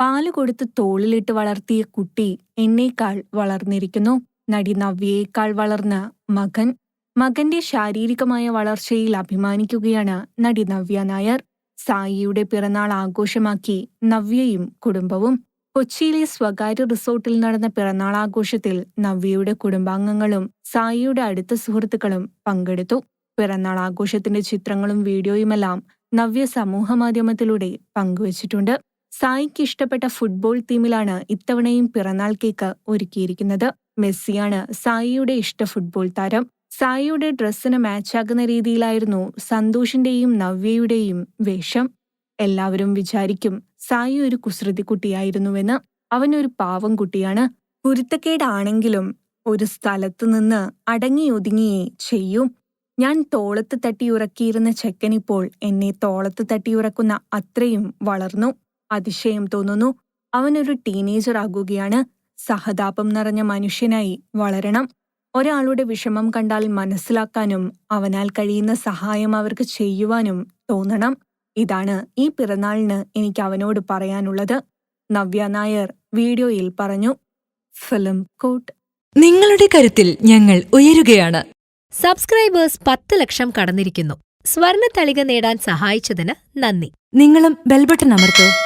പാൽ കൊടുത്ത് തോളിലിട്ട് വളർത്തിയ കുട്ടി എന്നേക്കാൾ വളർന്നിരിക്കുന്നു. നടി നവ്യയേക്കാൾ വളർന്ന മകൻ മകന്റെ ശാരീരികമായ വളർച്ചയിൽ അഭിമാനിക്കുകയാണ് നടി നവ്യ നായർ. സായിയുടെ പിറന്നാൾ ആഘോഷമാക്കി നവ്യയും കുടുംബവും കൊച്ചിയിലെ സ്വകാര്യ റിസോർട്ടിൽ നടന്ന പിറന്നാൾ ആഘോഷത്തിൽ നവ്യയുടെ കുടുംബാംഗങ്ങളും സായിയുടെ അടുത്ത സുഹൃത്തുക്കളും പങ്കെടുത്തു. പിറന്നാൾ ആഘോഷത്തിന്റെ ചിത്രങ്ങളും വീഡിയോയുമെല്ലാം നവ്യ സമൂഹമാധ്യമത്തിലൂടെ പങ്കുവച്ചിട്ടുണ്ട്. സായിക്ക് ഇഷ്ടപ്പെട്ട ഫുട്ബോൾ ടീമിലാണ് ഇത്തവണയും പിറന്നാൾ കേക്ക് ഒരുക്കിയിരിക്കുന്നത്. മെസ്സിയാണ് സായിയുടെ ഇഷ്ട ഫുട്ബോൾ താരം. സായിയുടെ ഡ്രസ്സിന് മാച്ചാകുന്ന രീതിയിലായിരുന്നു സന്തോഷിന്റെയും നവ്യയുടെയും വേഷം. എല്ലാവരും വിചാരിക്കും സായി ഒരു കുസൃതി കുട്ടിയായിരുന്നുവെന്ന്. അവനൊരു പാവം കുട്ടിയാണ്. കുരുത്തക്കേടാണെങ്കിലും ഒരു സ്ഥലത്തു നിന്ന് അടങ്ങിയൊതുങ്ങിയേ ചെയ്യൂ. ഞാൻ തോളത്ത് തട്ടിയുറക്കിയിരുന്ന ചെക്കനിപ്പോൾ എന്നെ തോളത്ത് തട്ടിയുറക്കുന്ന അത്രയും വളർന്നു. അതിശയം തോന്നുന്നു. അവനൊരു ടീനേജർ ആകുകയാണ്. സഹതാപം നിറഞ്ഞ മനുഷ്യനായി വളരണം. ഒരാളുടെ വിഷമം കണ്ടാൽ മനസ്സിലാക്കാനും അവനാൽ കഴിയുന്ന സഹായം അവർക്ക് ചെയ്യുവാനും തോന്നണം. ഇതാണ് ഈ പിറന്നാളിന് എനിക്ക് അവനോട് പറയാനുള്ളത്. നവ്യ നായർ വീഡിയോയിൽ പറഞ്ഞു. ഫിലിം കോട്ട്. നിങ്ങളുടെ കരുത്തിൽ ഞങ്ങൾ ഉയരുകയാണ്. സബ്സ്ക്രൈബേഴ്സ് പത്ത് ലക്ഷം കടന്നിരിക്കുന്നു. സ്വർണ തളിക നേടാൻ സഹായിച്ചതിന് നന്ദി. നിങ്ങളും ബെൽബട്ടൺ അമർത്തോ.